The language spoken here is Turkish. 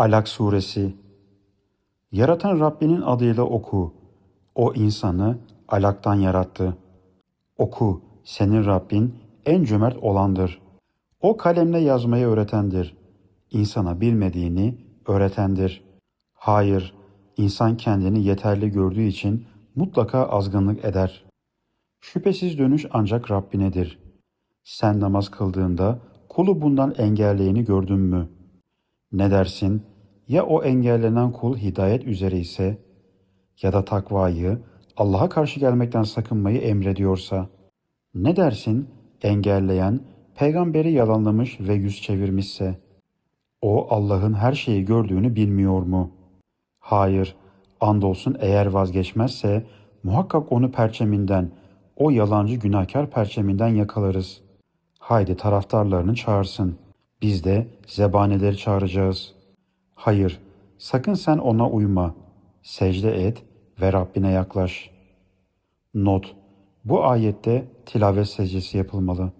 Alak Suresi Yaratan Rabbinin adıyla oku. O insanı alaktan yarattı. Oku, senin Rabbin en cömert olandır. O kalemle yazmayı öğretendir. İnsana bilmediğini öğretendir. Hayır, insan kendini yeterli gördüğü için mutlaka azgınlık eder. Şüphesiz dönüş ancak Rabbinedir. Sen namaz kıldığında kulu bundan engelleyeni gördün mü? Ne dersin? Ya o engellenen kul hidayet üzere ise ya da takvayı, Allah'a karşı gelmekten sakınmayı emrediyorsa? Ne dersin? Engelleyen peygamberi yalanlamış ve yüz çevirmişse? O Allah'ın her şeyi gördüğünü bilmiyor mu? Hayır, andolsun eğer vazgeçmezse muhakkak onu perçeminden, o yalancı günahkar perçeminden yakalarız. Haydi taraftarlarını çağırsın. Biz de zebaneleri çağıracağız. Hayır, sakın sen ona uyma. Secde et ve Rabbine yaklaş. Not: Bu ayette tilavet secdesi yapılmalı.